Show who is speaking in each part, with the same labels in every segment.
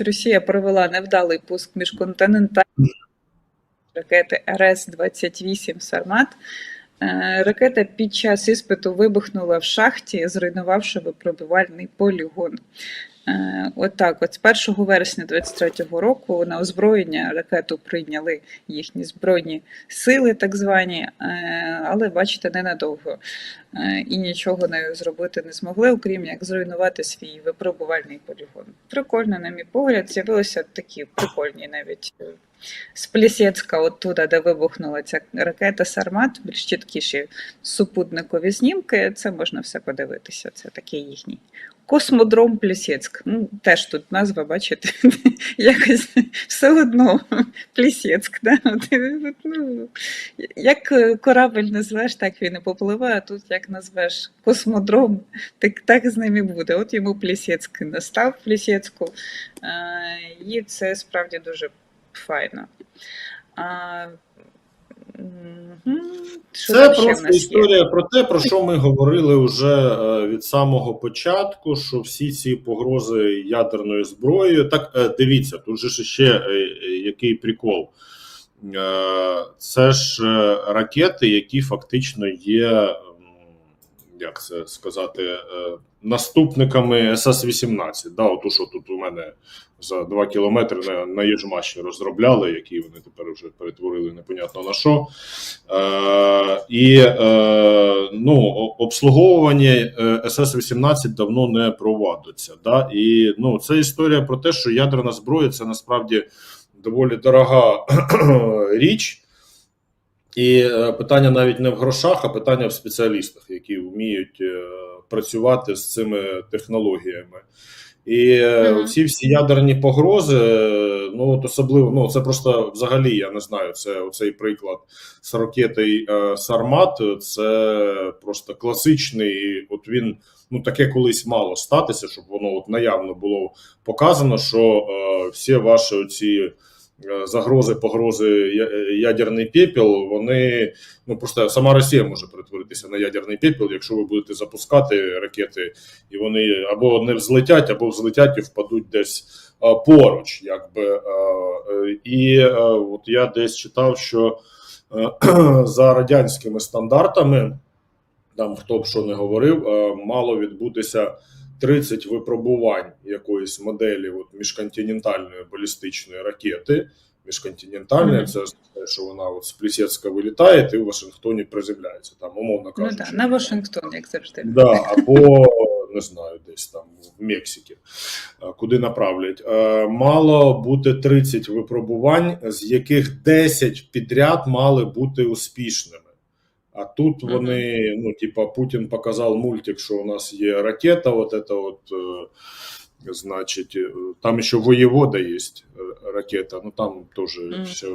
Speaker 1: Росія провела невдалий пуск міжконтинентальної ракети РС-28 Сармат. Е, Ракета під час іспиту вибухнула в шахті, зруйнувавши випробувальний полігон. Е, Отак, от з 1 вересня 23-го року на озброєння ракету прийняли їхні збройні сили, так звані, е, але бачите, ненадовго Е, і нічого не зробити не змогли, окрім як зруйнувати свій випробувальний полігон. Прикольно, на мій погляд, з'явилися такі прикольні навіть. З Плісєцька, оттуда, де вибухнула ця ракета Сармат, більш чіткіші супутникові знімки. Це можна все подивитися. Це такий їхній космодром Плісєцьк. Ну, теж тут назва, бачите, якось все одно Плісєцьк. Да? Ну, як е, корабель назвеш, так він і попливе, а тут як назвеш космодром, так, так з ним і буде. От йому Плісєцьк настав Плісєцьку, е, і це справді дуже файно. Що
Speaker 2: Це просто історія про те, про що ми говорили вже е, від самого початку. Що всі ці погрози ядерною зброєю, так е, дивіться, тут же ще е, який прикол. Це ж ракети, які фактично є, як це сказати, е, наступниками СС-18. Да, оту, що тут у мене за 2 кілометри на, на Єжмаші розробляли, які вони тепер вже перетворили непонятно на що. Е, і е, ну, обслуговування е, СС-18 давно не провадиться. Да? І ну, це історія про те, що ядерна зброя це насправді доволі дорога річ. І е, питання навіть не в грошах, а питання в спеціалістах, які вміють е, працювати з цими технологіями. І е,
Speaker 1: Мгм.
Speaker 2: ці всі ядерні погрози, е, ну от особливо, ну це просто взагалі, я не знаю, це оцей приклад з ракети е, Сармат, це просто класичний. От він ну таке колись мало статися, щоб воно от наявно було показано, що е, всі ваші оці е, загрози, погрози ядерний пепел, вони ну просто сама Росія може перетворитися на ядерний пепел, якщо ви будете запускати ракети, і вони або не взлетять, або взлетять і впадуть десь е, поруч, якби е, е, і е, от я десь читав, що е, за радянськими стандартами, там хто б що не говорив, е, мало відбутися 30 випробувань якоїсь моделі от, міжконтинентальної балістичної ракети. Міжконтинентальна,
Speaker 1: Мгм.
Speaker 2: це означає, що вона от з Плісецька вилітає, і в Вашингтоні приземляється, там, умовно
Speaker 1: Ну так, на Вашингтон, як завжди.
Speaker 2: Да, або не знаю, десь там в Мексиці, куди направлять. Е, Мало бути 30 випробувань, з яких 10 підряд мали бути успішними. А тут
Speaker 1: Мгм.
Speaker 2: вони, ну, типа, Путін показав мультик, що у нас є ракета, от это от, е, значить, е, там ще воєвода є е, ракета, ну там теж
Speaker 1: Мгм.
Speaker 2: все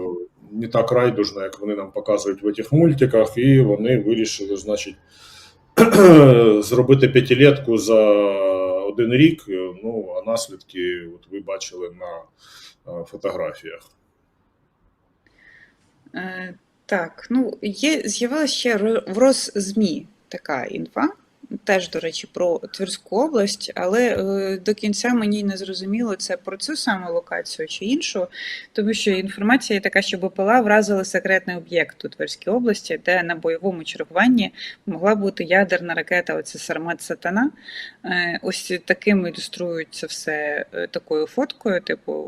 Speaker 2: не так райдужно, як вони нам показують в цих мультиках, і вони вирішили, значить, зробити п'ятилетку за один рік. Ну, а наслідки, от ви бачили на е, фотографіях.
Speaker 1: Так, ну є з'явилася ще в Роззмі така інфа. Теж, до речі, про Тверську область, але е, до кінця мені не зрозуміло, це про цю саму локацію чи іншу, тому що інформація така, що БПЛА вразили секретний об'єкт у Тверській області, де на бойовому чергуванні могла бути ядерна ракета, оце Сармат Сатана. Е, ось таким ілюструють це все е, такою фоткою, типу.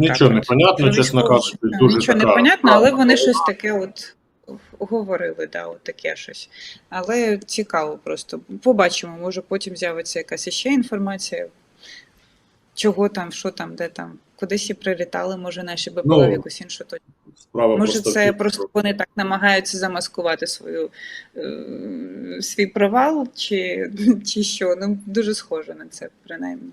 Speaker 2: Нічого не понятно,
Speaker 1: Про
Speaker 2: чесно кажучи, дуже
Speaker 1: Нічого не
Speaker 2: така
Speaker 1: понятно, але вони щось таке от говорили, да, от таке щось. Але цікаво просто. Побачимо, може потім з'явиться якась іще інформація, чого там, що там, де там, кудись і прилітали, може наші БПЛА
Speaker 2: Ну,
Speaker 1: в якусь іншу точку.
Speaker 2: Справа
Speaker 1: Може,
Speaker 2: просто
Speaker 1: це просто вони так намагаються замаскувати свою, е, свій провал, чи, чи що. Ну, дуже схоже на це, принаймні.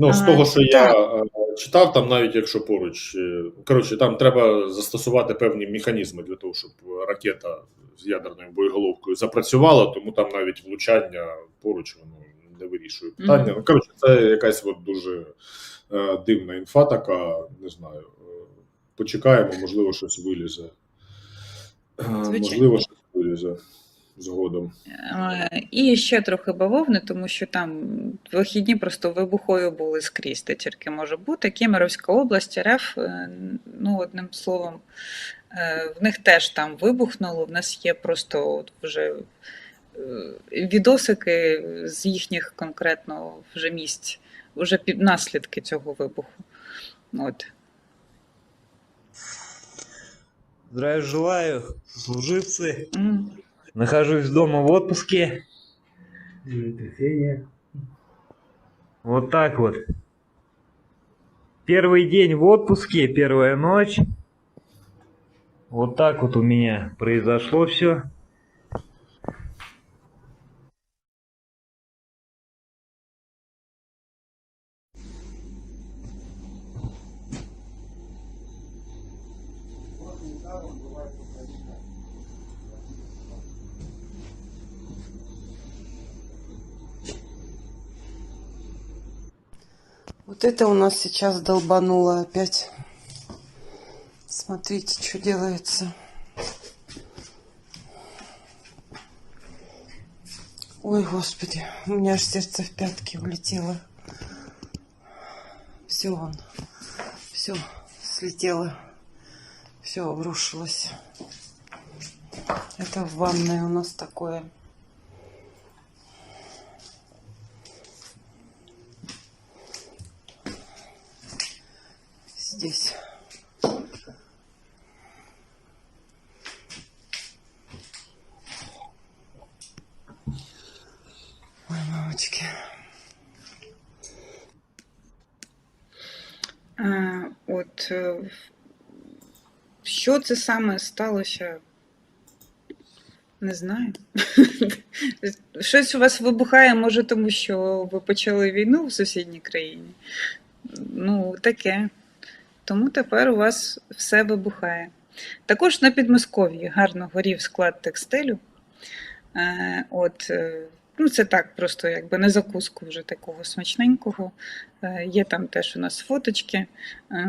Speaker 2: Ну, з того, що я
Speaker 1: так.
Speaker 2: е, читав, там навіть якщо поруч. е, Коротше, там треба застосувати певні механізми для того, щоб ракета з ядерною боєголовкою запрацювала, тому там навіть влучання поруч воно не вирішує питання.
Speaker 1: Мгм.
Speaker 2: Ну, коротше, це якась от дуже е, дивна інфа така, не знаю. Почекаємо, можливо, щось вилізе.
Speaker 1: Звичайно.
Speaker 2: Можливо, щось вилізе. Згодом.
Speaker 1: І ще трохи бавовни, тому що там вихідні просто вибухою були скрізь, де тільки може бути. Кемеровська область, РФ, е, ну, одним словом, е, в них теж там вибухнуло. В нас є просто от вже е, відосики з їхніх конкретно вже місць, вже під наслідки цього вибуху. От.
Speaker 3: Здравия желаю, служивцы.
Speaker 1: М.
Speaker 3: Нахожусь дома в отпуске. Вот так вот. Первый день в отпуске, первая ночь. Вот так вот у меня произошло все.
Speaker 4: Вот это у нас сейчас долбануло опять. Смотрите, что делается. Ой, господи, у меня аж сердце в пятки улетело. Все он, все слетело, все обрушилось. Это в ванной у нас такое. Мамочки.
Speaker 1: А, От е, що це саме сталося? Не знаю. Щось у вас вибухає, може, тому що ви почали війну в сусідній країні. Ну, таке. Тому тепер у вас все вибухає. Також на Підмосков'ї гарно горів склад текстилю. Е, От, е, ну, це так, просто якби на закуску вже такого смачненького. Е, Є там теж у нас фоточки. Е,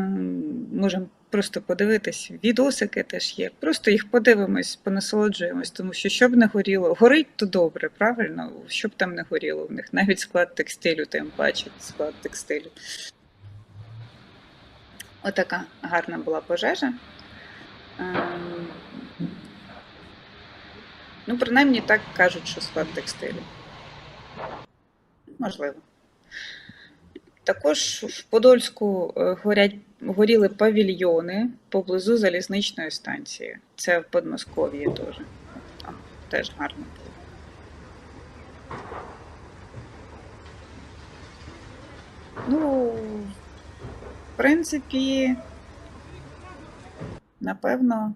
Speaker 1: Можемо просто подивитись. Відосики теж є. Просто їх подивимось, понасолоджуємось, тому що щоб не горіло, горить то добре, правильно? Щоб там не горіло в них. Навіть склад текстилю, тим паче склад текстилю. Отака гарна була пожежа. Ем, Ну, принаймні так кажуть, що склад текстилю. Можливо. Також в Подольську е, горять, горіли павільйони поблизу залізничної станції. Це в Подмосков'ї теж. Теж гарно було. Ну, в принципі, напевно,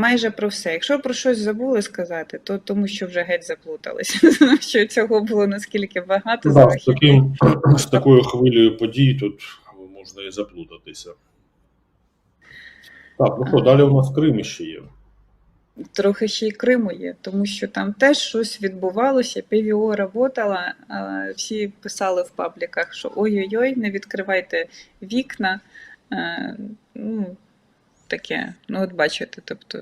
Speaker 1: майже про все. Якщо про щось забули сказати, то тому що вже геть заплуталися. Що цього було наскільки багато
Speaker 2: Да, з, таким, з такою хвилею подій тут можна і заплутатися. Так, ну що, далі у нас Крим ще є.
Speaker 1: Трохи ще й Криму є, тому що там теж щось відбувалося, ПВО работала, всі писали в пабліках, що ой-ой-ой, не відкривайте вікна. Е, Ну, таке. Ну, от бачите, тобто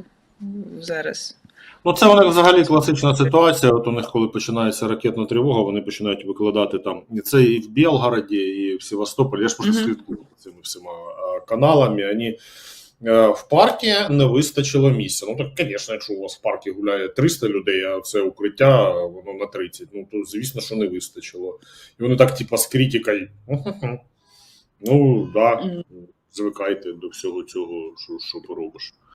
Speaker 1: зараз.
Speaker 2: Ну, це у них взагалі класична ситуація. От у них, коли починається ракетна тривога, вони починають викладати там і це і в Белгороді, і в Севастополі. Я ж просто
Speaker 1: Мгм.
Speaker 2: слідкую за цими всіма каналами. Вони е, в парку не вистачило місця. Ну так, звісно, якщо у вас в парку гуляє 300 людей, а це укриття, воно на 30, ну то звісно, що не вистачило. І вони так, типа, з критикою. Ну, да. Звикайте до всього цього, що, що поробиш.